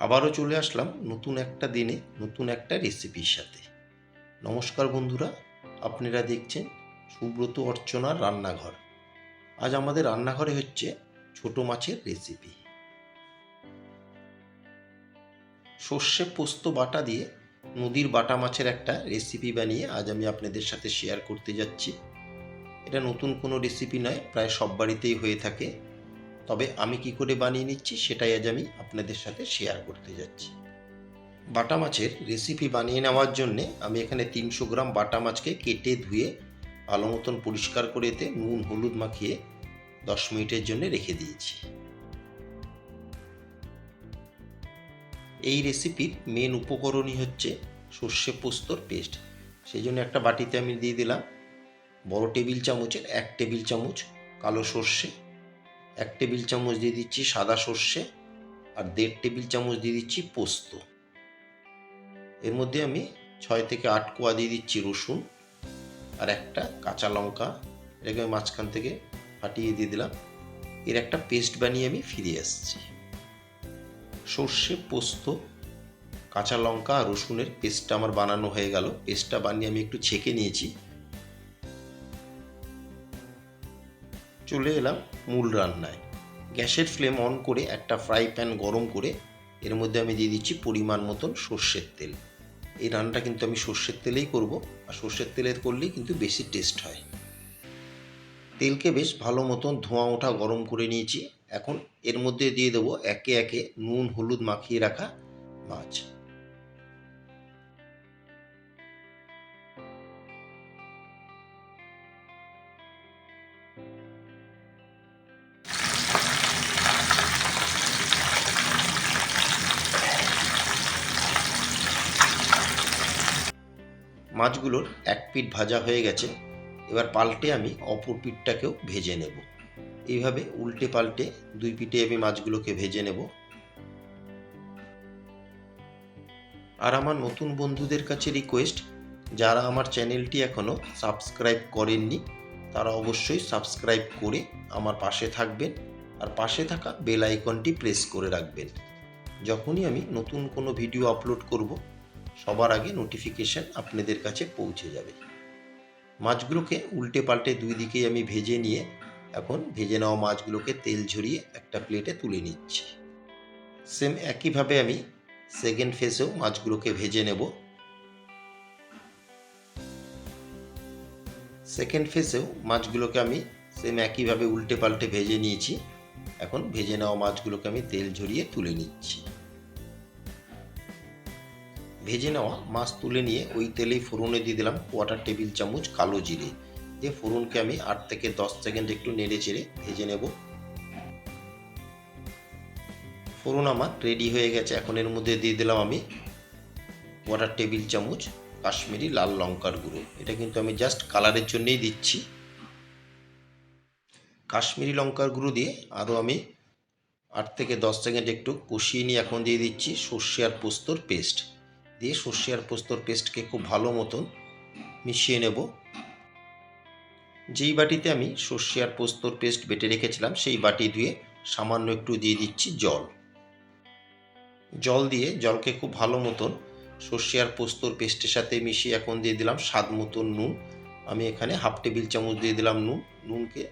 আবারও চলে আসলাম নতুন একটা দিনে, নতুন একটা রেসিপির সাথে। নমস্কার বন্ধুরা, আপনারা দেখছেন সুব্রত অর্চনার রান্নাঘর। আজ আমাদের রান্নাঘরে হচ্ছে ছোট মাছের রেসিপি সর্ষে পোস্ত বাটা দিয়ে নদীর বাটা মাছের একটা রেসিপি বানিয়ে আজ আমি আপনাদের সাথে শেয়ার করতে যাচ্ছি। এটা নতুন কোনো রেসিপি নয়, প্রায় সব বাড়িতেই হয়ে থাকে। তবে আমি কি করে বানিয়ে নিচ্ছি সেটাই আজ আমি আপনাদের সাথে শেয়ার করতে যাচ্ছি। বাটা মাছের রেসিপি বানিয়ে নেওয়ার জন্যে আমি এখানে তিনশো গ্রাম বাটা মাছকে কেটে ধুয়ে ভালো মতন পরিষ্কার করে এতে নুন, হলুদ মাখিয়ে দশ মিনিটের জন্য রেখে দিয়েছি। এই রেসিপির মেন উপকরণই হচ্ছে সর্ষে পোস্তর পেস্ট সেই জন্য একটা বাটিতে আমি দিয়ে দিলাম। বড় টেবিল চামচের এক টেবিল চামচ কালো সর্ষে। এক টেবিল চামচ দিয়ে দিচ্ছি সাদা সর্ষে আর দেড় টেবিল চামচ দিয়ে দিচ্ছি পোস্ত। এর মধ্যে আমি ছয় থেকে আট কোয়া দিয়ে দিচ্ছি রসুন আর একটা কাঁচা লঙ্কা। এটাকে আমি মাঝখান থেকে ফাটিয়ে দিয়ে দিলাম। এর একটা পেস্ট বানিয়ে আমি ফিরে আসছি। সর্ষে, পোস্ত, কাঁচা লঙ্কা আর রসুনের পেস্টটা আমার বানানো হয়ে গেল। পেস্টটা বানিয়ে আমি একটু ছেঁকে নিয়েছি। চলে এলাম মূল রান্নায়। গ্যাসের ফ্লেম অন করে একটা ফ্রাই প্যান গরম করে এর মধ্যে আমি দিয়ে দিচ্ছি পরিমাণ মতন সর্ষের তেল। এই রান্নাটা কিন্তু আমি সর্ষের তেলেই করব, আর সর্ষের তেলের করলেই কিন্তু বেশি টেস্ট হয়। তেলকে বেশ ভালো মতন ধোঁয়া ওঠা গরম করে নিয়েছি। এখন এর মধ্যে দিয়ে দেবো একে একে নুন, হলুদ মাখিয়ে রাখা মাছ। মাছগুলোর এক পিঠ ভাজা হয়ে গেছে, এবার পাল্টে আমি অপর পিঠটাকেও ভেজে নেব। এইভাবে উল্টে পাল্টে দুই পিঠে আমি মাছগুলোকে ভেজে নেব। আর আমার নতুন বন্ধুদের কাছে রিকোয়েস্ট, যারা আমার চ্যানেলটি এখনও সাবস্ক্রাইব করেননি, তারা অবশ্যই সাবস্ক্রাইব করে আমার পাশে থাকবেন আর পাশে থাকা বেল আইকনটি প্রেস করে রাখবেন। যখনই আমি নতুন কোনো ভিডিও আপলোড করব সবার আগে নোটিফিকেশান আপনাদের কাছে পৌঁছে যাবে। মাছগুলোকে উল্টে পাল্টে দুই দিকেই আমি ভেজে নিয়ে এখন ভেজে নেওয়া মাছগুলোকে তেল ঝরিয়ে একটা প্লেটে তুলে নিচ্ছি। সেম একইভাবে আমি সেকেন্ড ফেসেও মাছগুলোকে ভেজে নেব। সেকেন্ড ফেসেও মাছগুলোকে আমি সেম একইভাবে উল্টে পাল্টে ভেজে নিয়েছি। এখন ভেজে নেওয়া মাছগুলোকে আমি তেল ঝরিয়ে তুলে নিচ্ছি। ভেজে নেওয়া মাছ তুলে নিয়ে ওই তেলেই ফোড়নে দিয়ে দিলাম কোয়াটার টেবিল চামচ কালো জিরে। দিয়ে ফোড়নকে আমি আট থেকে দশ সেকেন্ড একটু নেড়ে চেড়ে ভেজে নেব। ফোড়ন আমার রেডি হয়ে গেছে। এখন এর মধ্যে দিয়ে দিলাম আমি কোয়াটার টেবিল চামচ কাশ্মীরি লাল লঙ্কার গুঁড়ো। এটা কিন্তু আমি জাস্ট কালারের জন্যেই দিচ্ছি। কাশ্মীরি লঙ্কার গুঁড়ো দিয়ে আরও আমি আট থেকে দশ সেকেন্ড একটু কষিয়ে নিয়ে এখন দিয়ে দিচ্ছি সর্ষে আর পোস্তর পেস্ট দিয়ে সর্ষে আর পোস্তর পেস্টকে খুব ভালো মতন মিশিয়ে নেব। যেই বাটিতে আমি সর্ষে আর পোস্তর পেস্ট বেটে রেখেছিলাম, সেই বাটি ধুয়ে সামান্য একটু দিয়ে দিচ্ছি জল। জল দিয়ে জলকে খুব ভালো মতন সর্ষে আর পোস্তর পেস্টের সাথে মিশিয়ে এখন দিয়ে দিলাম স্বাদ মতন নুন। আমি এখানে হাফ টেবিল চামচ দিয়ে দিলাম নুন। নুনকে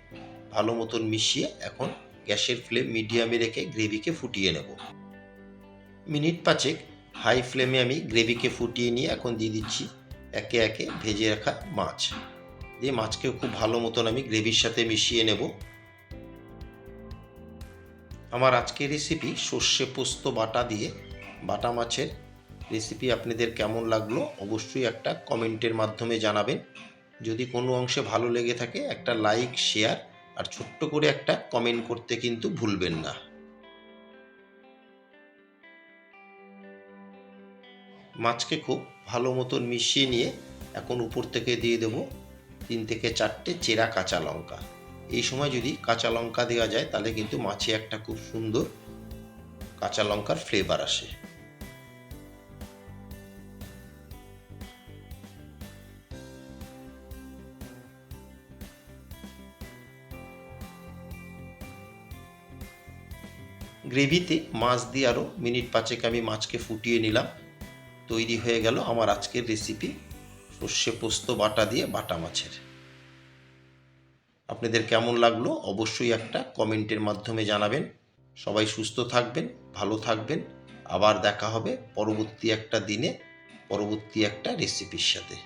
ভালো মতন মিশিয়ে এখন গ্যাসের ফ্লেম মিডিয়ামে রেখে গ্রেভিকে ফুটিয়ে নেব। মিনিট পাঁচেক হাই ফ্লেমে আমি গ্রেভিকে ফুটিয়ে নিয়ে এখন দিয়ে দিচ্ছি একে একে ভেজে রাখা মাছ। দিয়ে মাছকেও খুব ভালো মতন আমি গ্রেভির সাথে মিশিয়ে নেব। আমার আজকের রেসিপি সর্ষে পোস্ত বাটা দিয়ে। বাটা মাছের রেসিপি আপনাদের কেমন লাগল অবশ্যই একটা কমেন্টের মাধ্যমে জানাবেন। যদি কোনো অংশে ভালো লেগে থাকে একটা লাইক শেয়ার আর ছোট্ট করে একটা কমেন্ট করতে কিন্তু ভুলবেন না। মাছকে খুব ভালো মতন মিশিয়ে নিয়ে এখন উপর থেকে দিয়ে দেব তিন থেকে চারটে চেরা কাঁচা লঙ্কা। এই সময় যদি কাঁচা লঙ্কা দেওয়া যায়, তাহলে কিন্তু মাছে একটা খুব সুন্দর কাঁচা লঙ্কার ফ্লেভার আসে। গ্রেভিতে মাছ দিয়ে আরও মিনিট পাঁচেক আমি মাছকে ফুটিয়ে নিলাম। তৈরি হয়ে গেল আমার আজকের রেসিপি সর্ষে পোস্ত, বাটা দিয়ে বাটা মাছের। আপনাদের কেমন লাগল অবশ্যই একটা কমেন্টের মাধ্যমে জানাবেন। সবাই সুস্থ থাকবেন, ভালো থাকবেন। আবার দেখা হবে পরবর্তী একটা দিনে, পরবর্তী একটা রেসিপির সাথে।